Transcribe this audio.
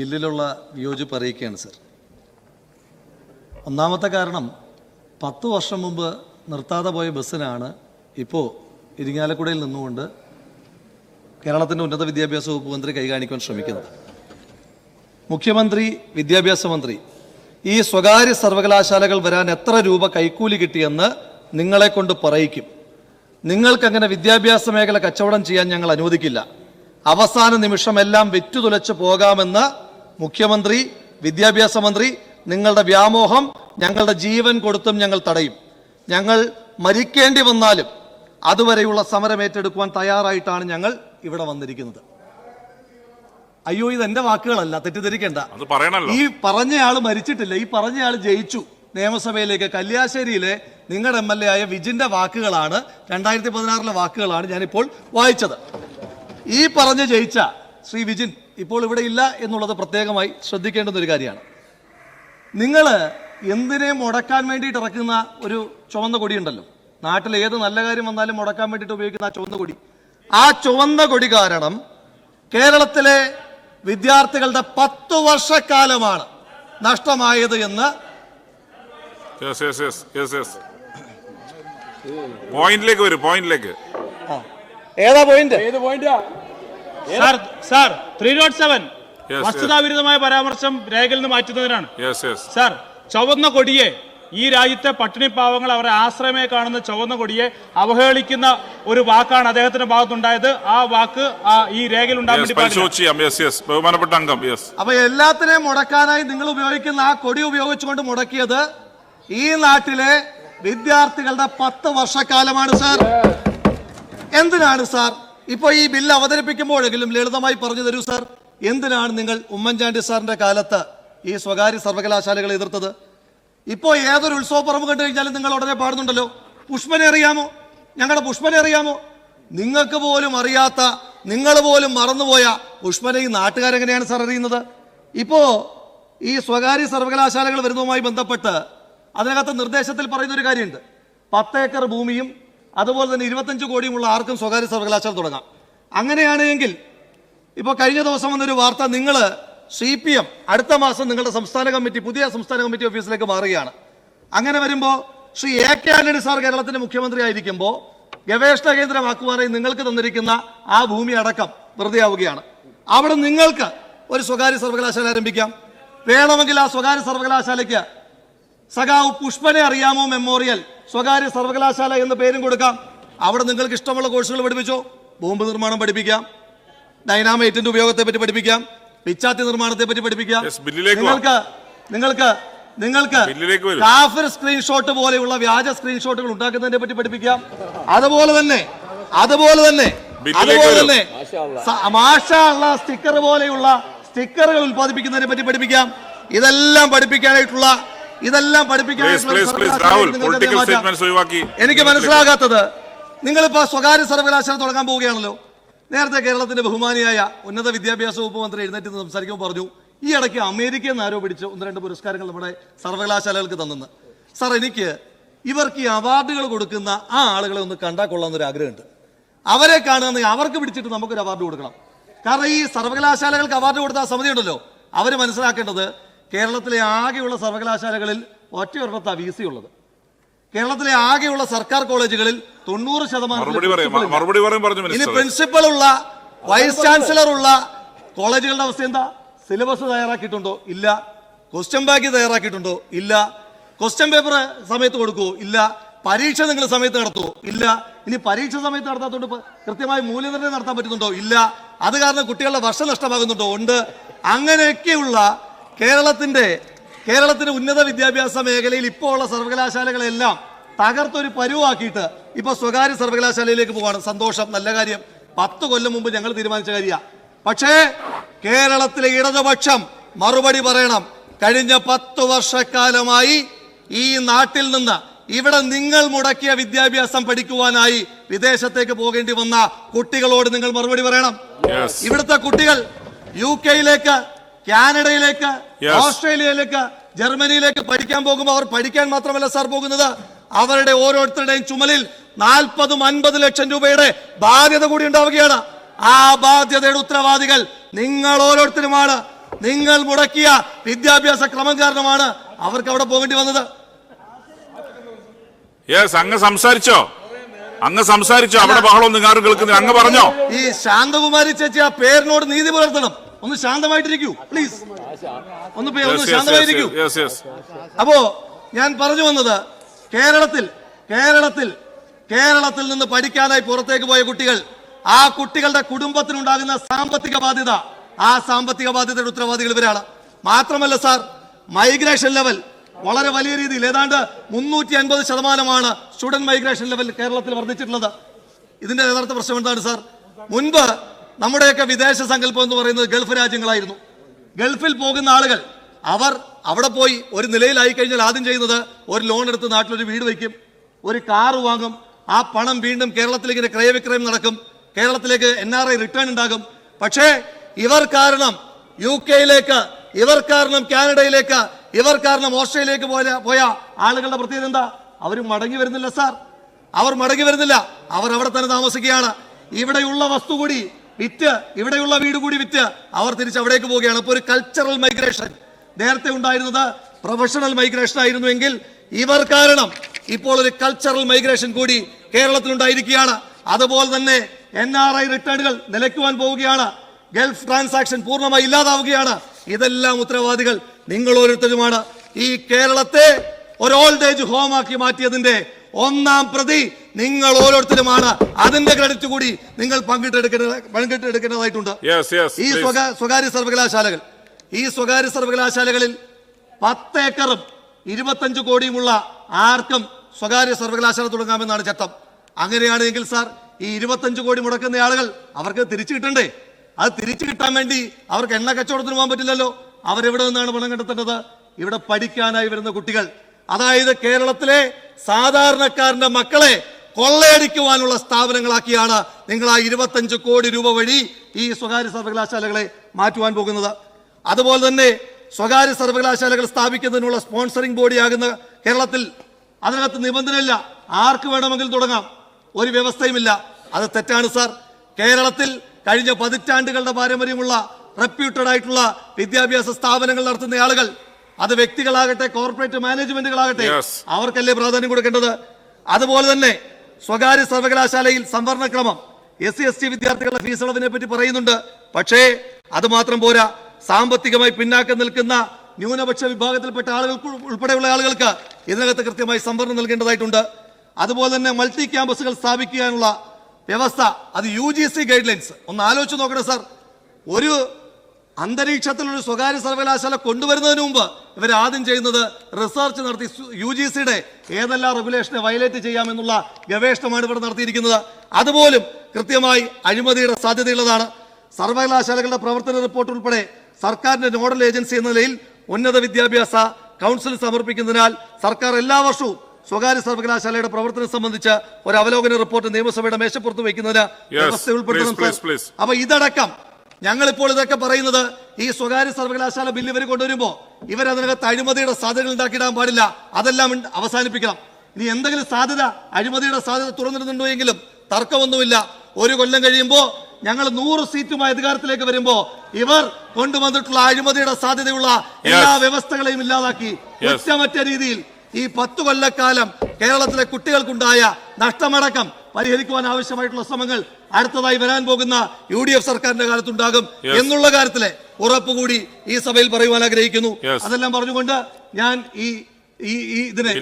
ബില്ലിലുള്ള വിയോജിപ്പ് അറിയിക്കുകയാണ് സർ. ഒന്നാമത്തെ കാരണം പത്ത് വർഷം മുമ്പ് നിർത്താതെ പോയ ബസ്സിനാണ് ഇപ്പോൾ ഇരിങ്ങാലക്കുടയിൽ നിന്നുകൊണ്ട് കേരളത്തിന്റെ ഉന്നത വിദ്യാഭ്യാസ വകുപ്പ് മന്ത്രി കൈകാണിക്കാൻ ശ്രമിക്കുന്നത്. മുഖ്യമന്ത്രി വിദ്യാഭ്യാസ മന്ത്രി ഈ സ്വകാര്യ സർവകലാശാലകൾ വരാൻ എത്ര രൂപ കൈക്കൂലി കിട്ടിയെന്ന് നിങ്ങളെ കൊണ്ട് പറയിക്കും. നിങ്ങൾക്കങ്ങനെ വിദ്യാഭ്യാസ മേഖല കച്ചവടം ചെയ്യാൻ ഞങ്ങൾ അനുവദിക്കില്ല. അവസാന നിമിഷം എല്ലാം വെറ്റുതുലച്ച് പോകാമെന്ന് മുഖ്യമന്ത്രി വിദ്യാഭ്യാസ മന്ത്രി നിങ്ങളുടെ വ്യാമോഹം ഞങ്ങളുടെ ജീവൻ കൊടുത്തും ഞങ്ങൾ തടയും. ഞങ്ങൾ മരിക്കേണ്ടി വന്നാലും അതുവരെയുള്ള സമരം ഏറ്റെടുക്കുവാൻ തയ്യാറായിട്ടാണ് ഞങ്ങൾ ഇവിടെ വന്നിരിക്കുന്നത്. അയ്യോ ഇത് എന്റെ വാക്കുകളല്ല തെറ്റിദ്ധരിക്കേണ്ട. ഈ പറഞ്ഞയാൾ മരിച്ചിട്ടില്ല ഈ പറഞ്ഞയാൾ ജയിച്ചു. നിയമസഭയിലേക്ക് കല്യാശ്ശേരിയിലെ നിങ്ങളുടെ എം എൽ എ ആയ വിജിന്റെ വാക്കുകളാണ് രണ്ടായിരത്തി പതിനാറിലെ വാക്കുകളാണ് ഞാനിപ്പോൾ വായിച്ചത്. ഈ പറഞ്ഞ് ജയിച്ച ശ്രീ വിജിൻ ഇപ്പോൾ ഇവിടെ ഇല്ല എന്നുള്ളത് പ്രത്യേകമായി ശ്രദ്ധിക്കേണ്ടുന്ന ഒരു കാര്യമാണ്. നിങ്ങൾ എന്തിനെ മുടക്കാൻ വേണ്ടിയിട്ട് ഇറക്കുന്ന ഒരു ചുവന്ന കൊടിയുണ്ടല്ലോ. നാട്ടിൽ ഏത് നല്ല കാര്യം വന്നാലും മുടക്കാൻ വേണ്ടിയിട്ട് ഉപയോഗിക്കുന്ന ആ ചുവന്ന കൊടി. ആ ചുവന്ന കൊടി കാരണം കേരളത്തിലെ വിദ്യാർത്ഥികളുടെ പത്തു വർഷക്കാലമാണ് നഷ്ടമായത് എന്ന് പോയിന്റിലേക്ക് വരും പോയിന്റിലേക്ക് ഏതാ point sir sir three nought seven Yes, വസ്തുതാവിരുദ്ധമായ പരാമർശം രേഖയിൽ നിന്ന് മാറ്റുന്നതിനാണ് യെസ് യെസ് സാർ ചുവന്ന കൊടിയെ ഈ രാജ്യത്തെ പട്ടിണി പാവങ്ങൾ അവരെ ആശ്രയമായി കാണുന്ന ചുവന്ന കൊടിയെ അവഹേളിക്കുന്ന ഒരു വാക്കാണ് അദ്ദേഹത്തിന്റെ ഭാഗത്തുണ്ടായത്. ആ വാക്ക് ഈ രേഖയിൽ ബഹുമാനപ്പെട്ട അംഗം. യെസ് അപ്പൊ എല്ലാത്തിനെയും മുടക്കാനായി നിങ്ങൾ ഉപയോഗിക്കുന്ന ആ കൊടി ഉപയോഗിച്ചുകൊണ്ട് മുടക്കിയത് ഈ നാട്ടിലെ വിദ്യാർത്ഥികളുടെ പത്ത് വർഷക്കാലമാണ് സാർ. എന്തിനാണ് സാർ? ഇപ്പൊ ഈ ബില്ല് അവതരിപ്പിക്കുമ്പോഴെങ്കിലും ലളിതമായി പറഞ്ഞു തരൂ സാർ. എന്തിനാണ് നിങ്ങൾ ഉമ്മൻചാണ്ടി സാറിന്റെ കാലത്ത് ഈ സ്വകാര്യ സർവകലാശാലകളെ എതിർത്തത്? ഇപ്പോൾ ഏതൊരു ഉത്സവ പറമ്പ് കണ്ടു കഴിഞ്ഞാലും നിങ്ങൾ ഉടനെ പാടുന്നുണ്ടല്ലോ. പുഷ്പനെ അറിയാമോ? ഞങ്ങളുടെ പുഷ്പനെ അറിയാമോ? നിങ്ങൾക്ക് പോലും അറിയാത്ത നിങ്ങൾ പോലും മറന്നുപോയ പുഷ്പനെ ഈ നാട്ടുകാരെങ്ങനെയാണ് സാർ അറിയുന്നത്? ഇപ്പോ ഈ സ്വകാര്യ സർവകലാശാലകൾ വരുന്നതുമായി ബന്ധപ്പെട്ട് അതിനകത്ത് നിർദ്ദേശത്തിൽ പറയുന്ന ഒരു കാര്യമുണ്ട്. പത്തേക്കർ ഭൂമിയും അതുപോലെ തന്നെ ഇരുപത്തഞ്ച് കോടിയുമുള്ള ആർക്കും സ്വകാര്യ സർവകലാശാല തുടങ്ങാം. അങ്ങനെയാണെങ്കിൽ ഇപ്പോൾ കഴിഞ്ഞ ദിവസം വന്നൊരു വാർത്ത നിങ്ങൾ സി പി എം അടുത്ത മാസം നിങ്ങളുടെ സംസ്ഥാന കമ്മിറ്റി പുതിയ സംസ്ഥാന കമ്മിറ്റി ഓഫീസിലേക്ക് മാറുകയാണ്. അങ്ങനെ വരുമ്പോൾ Shri A K Antony sir കേരളത്തിന്റെ മുഖ്യമന്ത്രി ആയിരിക്കുമ്പോൾ ഗവേഷണ കേന്ദ്രമാക്കുവാനായി നിങ്ങൾക്ക് തന്നിരിക്കുന്ന ആ ഭൂമി അടക്കം വെറുതെ ആവുകയാണ് അവിടെ നിങ്ങൾക്ക് ഒരു സ്വകാര്യ സർവകലാശാല ആരംഭിക്കാം. വേണമെങ്കിൽ ആ സ്വകാര്യ സർവകലാശാലയ്ക്ക് സഖാവ് പുഷ്പനെ അറിയാമോ മെമ്മോറിയൽ? സ്വകാര്യ സർവകലാശാല എന്ന പേരും കൊടുക്കാം. അവിടെ നിങ്ങൾക്ക് ഇഷ്ടമുള്ള കോഴ്സുകൾ പഠിപ്പിച്ചോ. ബോംബ് നിർമ്മാണം പഠിപ്പിക്കാം. ഡൈനാമൈറ്റിന്റെ ഉപയോഗത്തെ പറ്റി പഠിപ്പിക്കാം. പിച്ചാത്തി നിർമ്മാണത്തെ പറ്റി പഠിപ്പിക്കാം. നിങ്ങൾക്ക് നിങ്ങൾക്ക് നിങ്ങൾക്ക് കാഫർ സ്ക്രീൻഷോട്ട് പോലെയുള്ള വ്യാജ സ്ക്രീൻഷോട്ടുകൾ ഉണ്ടാക്കുന്നതിനെ പറ്റി പഠിപ്പിക്കാം. അതുപോലെ തന്നെ അതുപോലെ തന്നെ അതുപോലെ. തന്നെ സ- മാഷാ അള്ളാ സ്റ്റിക്കർ പോലെയുള്ള സ്റ്റിക്കറുകൾ ഉൽപ്പാദിപ്പിക്കുന്നതിനെ പറ്റി പഠിപ്പിക്കാം. ഇതെല്ലാം പഠിപ്പിക്കാനായിട്ടുള്ള ഇതെല്ലാം പഠിപ്പിക്കാൻ എനിക്ക് മനസ്സിലാകാത്തത്. നിങ്ങളിപ്പോ സ്വകാര്യ സർവകലാശാല തുടങ്ങാൻ പോവുകയാണല്ലോ. നേരത്തെ കേരളത്തിന്റെ ബഹുമാനിയായ ഉന്നത വിദ്യാഭ്യാസ വകുപ്പ് മന്ത്രി എഴുന്നേറ്റ് സംസാരിക്കുമ്പോൾ പറഞ്ഞു ഈ ഇടയ്ക്ക് അമേരിക്കയിൽ നിന്ന് ആരോപിച്ച് ഒന്ന് രണ്ട് പുരസ്കാരങ്ങൾ നമ്മുടെ സർവകലാശാലകൾക്ക് തന്നെന്ന്. സാർ എനിക്ക് ഇവർക്ക് ഈ അവാർഡുകൾ കൊടുക്കുന്ന ആ ആളുകളെ ഒന്ന് കണ്ടാൽ കൊള്ളാമെന്നൊരു ആഗ്രഹമുണ്ട്. അവരെ കാണുകയാണെങ്കിൽ അവർക്ക് പിടിച്ചിട്ട് നമുക്കൊരു അവാർഡ് കൊടുക്കണം. കാരണം ഈ സർവകലാശാലകൾക്ക് അവാർഡ് കൊടുത്ത സമിതി ഉണ്ടല്ലോ അവർ മനസ്സിലാക്കേണ്ടത് കേരളത്തിലെ ആകെയുള്ള സർവകലാശാലകളിൽ ഒറ്റയൊരിടത്താണ് വി സി ഉള്ളത്. കേരളത്തിലെ ആകെയുള്ള സർക്കാർ കോളേജുകളിൽ തൊണ്ണൂറ് ശതമാനം ഇനി പ്രിൻസിപ്പൽ ഉള്ള വൈസ് ചാൻസലർ ഉള്ള കോളേജുകളുടെ അവസ്ഥ എന്താ? സിലബസ് തയ്യാറാക്കിയിട്ടുണ്ടോ? ഇല്ല. ക്വസ്റ്റ്യൻ ബാങ്ക് തയ്യാറാക്കിയിട്ടുണ്ടോ? ഇല്ല. ക്വസ്റ്റ്യൻ പേപ്പർ സമയത്ത് കൊടുക്കുമോ ഇല്ല. പരീക്ഷ നിങ്ങൾ സമയത്ത് നടത്തുവോ? ഇല്ല. ഇനി പരീക്ഷ സമയത്ത് നടത്താത്തതുകൊണ്ട് കൃത്യമായി മൂല്യനിർണയം നടത്താൻ പറ്റുന്നുണ്ടോ? ഇല്ല. അത് കാരണം കുട്ടികളുടെ വർഷം നഷ്ടമാകുന്നുണ്ടോ? ഉണ്ട്. അങ്ങനെയൊക്കെയുള്ള കേരളത്തിന്റെ കേരളത്തിന്റെ ഉന്നത വിദ്യാഭ്യാസ മേഖലയിൽ ഇപ്പോൾ ഉള്ള സർവകലാശാലകളെല്ലാം തകർത്തൊരു പരുവാക്കിയിട്ട് ഇപ്പൊ സ്വകാര്യ സർവകലാശാലയിലേക്ക് പോവാണ്. സന്തോഷം നല്ല കാര്യം. പത്ത് കൊല്ലം മുമ്പ് ഞങ്ങൾ തീരുമാനിച്ച കാര്യമാണ് പക്ഷേ കേരളത്തിലെ ഇടതുപക്ഷം മറുപടി പറയണം. കഴിഞ്ഞ പത്ത് വർഷക്കാലമായി ഈ നാട്ടിൽ നിന്ന് ഇവിടെ നിങ്ങൾ മുടക്കിയ വിദ്യാഭ്യാസം പഠിക്കുവാനായി വിദേശത്തേക്ക് പോകേണ്ടി വന്ന കുട്ടികളോട് നിങ്ങൾ മറുപടി പറയണം. ഇവിടുത്തെ കുട്ടികൾ യു കെയിലേക്ക് കാനഡയിലേക്ക് ഓസ്ട്രേലിയയിലേക്ക് ജർമ്മനിയിലേക്ക് പഠിക്കാൻ പോകുമ്പോൾ അവർ പഠിക്കാൻ മാത്രമല്ല സാർ പോകുന്നത്. അവരുടെ ഓരോരുത്തരുടെയും ചുമലിൽ നാൽപ്പതും അൻപത് ലക്ഷം രൂപയുടെ ബാധ്യത കൂടി ഉണ്ടാവുകയാണ്. ആ ബാധ്യതയുടെ ഉത്തരവാദികൾ നിങ്ങൾ ഓരോരുത്തരുമാണ്. നിങ്ങൾ മുടക്കിയ വിദ്യാഭ്യാസ ക്രമം കാരണമാണ് അവർക്ക് അവിടെ പോകേണ്ടി വന്നത്. അങ്ങ് സംസാരിച്ചോ? അങ്ങ് സംസാരിച്ചോ? അവിടെ ബഹളം നിങ്ങൾ കേൾക്കുന്നില്ല. അങ്ങ് പറഞ്ഞോ? ഈ ശാന്തകുമാരി ചേച്ചി ആ പേരിനോട് നീതി പുലർത്തണം. ഒന്ന് ശാന്തമായിട്ടിരിക്കൂ പ്ലീസ് ഒന്ന് ഒന്ന് ശാന്തമായിരിക്കൂ അപ്പോ ഞാൻ പറഞ്ഞു വന്നത് കേരളത്തിൽ കേരളത്തിൽ കേരളത്തിൽ നിന്ന് പഠിക്കാനായി പുറത്തേക്ക് പോയ കുട്ടികൾ ആ കുട്ടികളുടെ കുടുംബത്തിനുണ്ടാകുന്ന സാമ്പത്തിക ബാധ്യത ആ സാമ്പത്തിക ബാധ്യതയുടെ ഉത്തരവാദികൾ ഇവരാണ്. മാത്രമല്ല സാർ മൈഗ്രേഷൻ ലെവൽ വളരെ വലിയ രീതിയിൽ ഏതാണ്ട് മുന്നൂറ്റി അൻപത് ശതമാനമാണ് സ്റ്റുഡന്റ് മൈഗ്രേഷൻ ലെവൽ കേരളത്തിൽ വർദ്ധിച്ചിട്ടുള്ളത്. ഇതിന്റെ യഥാർത്ഥ പ്രശ്നം എന്താണ് സാർ? മുൻപ് നമ്മുടെയൊക്കെ വിദേശ സങ്കല്പം എന്ന് പറയുന്നത് ഗൾഫ് രാജ്യങ്ങളായിരുന്നു. ഗൾഫിൽ പോകുന്ന ആളുകൾ അവർ അവിടെ പോയി ഒരു നിലയിലായി കഴിഞ്ഞാൽ ആദ്യം ചെയ്യുന്നത് ഒരു ലോൺ എടുത്ത് നാട്ടിലൊരു വീട് വയ്ക്കും ഒരു കാർ വാങ്ങും ആ പണം വീണ്ടും കേരളത്തിലേക്ക് ക്രയവിക്രയം നടക്കും കേരളത്തിലേക്ക് എൻ ആർ ഐ റിട്ടേൺ ഉണ്ടാകും. പക്ഷേ ഇവർ കാരണം യു കെയിലേക്ക് ഇവർ കാരണം കാനഡയിലേക്ക് ഇവർ കാരണം ഓസ്ട്രേലിയയിലേക്ക് പോയ പോയ ആളുകളുടെ പ്രത്യേകത എന്താ? അവർ മടങ്ങി വരുന്നില്ല സാർ. അവർ മടങ്ങി വരുന്നില്ല. അവർ അവിടെ തന്നെ താമസിക്കുകയാണ്. ഇവിടെയുള്ള വസ്തു കൂടി വിറ്റ് ഇവിടെയുള്ള വീട് കൂടി വിറ്റ് അവർ തിരിച്ച് അവിടേക്ക് പോവുകയാണ്. അപ്പോൾ ഒരു കൾച്ചറൽ മൈഗ്രേഷൻ നേരത്തെ ഉണ്ടായിരുന്നത് പ്രൊഫഷണൽ മൈഗ്രേഷൻ ആയിരുന്നുവെങ്കിൽ ഇവർ കാരണം ഇപ്പോൾ ഒരു കൾച്ചറൽ മൈഗ്രേഷൻ കൂടി കേരളത്തിൽ ഉണ്ടായിരിക്കുകയാണ് അതുപോലെ തന്നെ എൻ ആർ ഐ റിട്ടേണുകൾ നിലയ്ക്കുവാൻ പോവുകയാണ്. ഗൾഫ് ട്രാൻസാക്ഷൻ പൂർണമായി ഇല്ലാതാവുകയാണ്. ഇതെല്ലാം ഉത്തരവാദികൾ നിങ്ങൾ ഓരോരുത്തരുമാണ്. ഈ കേരളത്തെ ഒരു ഓൾഡ് ഏജ് ഹോം ആക്കി മാറ്റിയതിന്റെ ഒന്നാം പ്രതി നിങ്ങൾ ഓരോരുത്തരുമാണ്. അതിന്റെ ക്രെഡിറ്റ് കൂടി നിങ്ങൾ പങ്കിട്ടെടുക്കുന്ന പങ്കിട്ടെടുക്കേണ്ടതായിട്ടുണ്ട്. ഈ സ്വകാ- സ്വകാര്യ സർവകലാശാലകൾ. ഈ സ്വകാര്യ സർവകലാശാലകളിൽ പത്ത് ഏക്കറും ഇരുപത്തഞ്ച് കോടിയുമുള്ള ആർക്കും സ്വകാര്യ സർവകലാശാല തുടങ്ങാമെന്നാണ് ചട്ടം. അങ്ങനെയാണെങ്കിൽ സാർ ഈ ഇരുപത്തഞ്ച് കോടി മുടക്കുന്ന ആളുകൾ അവർക്ക് തിരിച്ചു കിട്ടണ്ടേ? അത് തിരിച്ചു കിട്ടാൻ വേണ്ടി അവർക്ക് എണ്ണ കച്ചവടത്തിന് പോകാൻ പറ്റില്ലല്ലോ. അവരെവിടെ നിന്നാണ് പണം കണ്ടെത്തേണ്ടത്? ഇവിടെ പഠിക്കാനായി വരുന്ന കുട്ടികൾ. അതായത് കേരളത്തിലെ സാധാരണക്കാരന്റെ മക്കളെ കൊള്ളയടിക്കുവാനുള്ള സ്ഥാപനങ്ങളാക്കിയാണ് നിങ്ങൾ ആ ഇരുപത്തഞ്ച് കോടി രൂപ വഴി ഈ സ്വകാര്യ സർവകലാശാലകളെ മാറ്റുവാൻ പോകുന്നത്. അതുപോലെ തന്നെ സ്വകാര്യ സർവകലാശാലകൾ സ്ഥാപിക്കുന്നതിനുള്ള സ്പോൺസറിംഗ് ബോഡിയാകുന്ന കേരളത്തിൽ അതിനകത്ത് നിബന്ധനയില്ല. ആർക്ക് വേണമെങ്കിലും തുടങ്ങാം. ഒരു വ്യവസ്ഥയുമില്ല. അത് തെറ്റാണ് സാർ. കേരളത്തിൽ കഴിഞ്ഞ പതിറ്റാണ്ടുകളുടെ പാരമ്പര്യമുള്ള റെപ്യൂട്ടഡ് ആയിട്ടുള്ള വിദ്യാഭ്യാസ സ്ഥാപനങ്ങൾ നടത്തുന്ന ആളുകൾ അത് വ്യക്തികളാകട്ടെ കോർപ്പറേറ്റ് മാനേജ്മെന്റുകളാകട്ടെ അവർക്കല്ലേ പ്രാധാന്യം കൊടുക്കേണ്ടത്? അതുപോലെ തന്നെ സ്വകാര്യ സർവകലാശാലയിൽ സംവരണക്രമം. എസ് സി എസ് ടി വിദ്യാർത്ഥികളുടെ ഫീസ് അളവിനെ പറ്റി പറയുന്നുണ്ട്. പക്ഷേ അത് മാത്രം പോരാ. സാമ്പത്തികമായി പിന്നാക്കം നിൽക്കുന്ന ന്യൂനപക്ഷ വിഭാഗത്തിൽപ്പെട്ട ആളുകൾക്ക് ഉൾപ്പെടെയുള്ള ആളുകൾക്ക് ഇതിനകത്ത് കൃത്യമായി സംവരണം നൽകേണ്ടതായിട്ടുണ്ട്. അതുപോലെ തന്നെ മൾട്ടി ക്യാമ്പസുകൾ സ്ഥാപിക്കാനുള്ള വ്യവസ്ഥ അത് U G C guidelines ഒന്ന് ആലോചിച്ച് നോക്കണം സാർ. ഒരു അന്തരീക്ഷത്തിൽ ഒരു സ്വകാര്യ സർവകലാശാല കൊണ്ടുവരുന്നതിന് മുമ്പ് ഇവർ ആദ്യം ചെയ്യുന്നത് റിസർച്ച് നടത്തി യു ജി സിയുടെ ഏതെല്ലാം റെഗുലേഷനെ വയലേറ്റ് ചെയ്യാമെന്നുള്ള ഗവേഷണമാണ് ഇവിടെ നടത്തിയിരിക്കുന്നത്. അതുപോലും കൃത്യമായി അഴിമതിയുടെ സാധ്യതയുള്ളതാണ്. സർവകലാശാലകളുടെ പ്രവർത്തന റിപ്പോർട്ട് ഉൾപ്പെടെ സർക്കാരിന്റെ നോഡൽ ഏജൻസി എന്ന നിലയിൽ ഉന്നത വിദ്യാഭ്യാസ കൗൺസിൽ സമർപ്പിക്കുന്നതിനാൽ സർക്കാർ എല്ലാ വർഷവും സ്വകാര്യ സർവകലാശാലയുടെ പ്രവർത്തനം സംബന്ധിച്ച് ഒരു അവലോകന റിപ്പോർട്ട് നിയമസഭയുടെ മേശപ്പുറത്ത് വയ്ക്കുന്നതിന് വ്യവസ്ഥ ഉൾപ്പെടുത്തണം. അപ്പൊ ഇതടക്കം ഞങ്ങൾ ഇപ്പോൾ ഇതൊക്കെ പറയുന്നത് ഈ സ്വകാര്യ സർവകലാശാല ബില്ല് ഇവർ കൊണ്ടുവരുമ്പോൾ ഇവരതിനകത്ത് അഴിമതിയുടെ സാധ്യതകൾ ഉണ്ടാക്കിയിടാൻ പാടില്ല അതെല്ലാം അവസാനിപ്പിക്കണം ഇനി എന്തെങ്കിലും സാധ്യത അഴിമതിയുടെ സാധ്യത തുറന്നിരുന്നുണ്ടോ എങ്കിലും തർക്കമൊന്നുമില്ല ഒരു കൊല്ലം കഴിയുമ്പോൾ ഞങ്ങൾ നൂറ് സീറ്റുമായി അധികാരത്തിലേക്ക് വരുമ്പോ ഇവർ കൊണ്ടുവന്നിട്ടുള്ള അഴിമതിയുടെ സാധ്യതയുള്ള എല്ലാ. വ്യവസ്ഥകളെയും ഇല്ലാതാക്കി. ഒറ്റമറ്റ രീതിയിൽ ഈ പത്തു കൊല്ലക്കാലം കേരളത്തിലെ കുട്ടികൾക്കുണ്ടായ നഷ്ടമടക്കം പരിഹരിക്കുവാൻ ആവശ്യമായിട്ടുള്ള ശ്രമങ്ങൾ അടുത്തതായി വരാൻ പോകുന്ന യു ഡി എഫ് സർക്കാരിന്റെ കാലത്തുണ്ടാകും എന്നുള്ള കാര്യത്തിലെ ഉറപ്പ് കൂടി ഈ സഭയിൽ പറയുവാൻ ആഗ്രഹിക്കുന്നു. അതെല്ലാം പറഞ്ഞുകൊണ്ട് ഞാൻ ഈ ഇതിനെ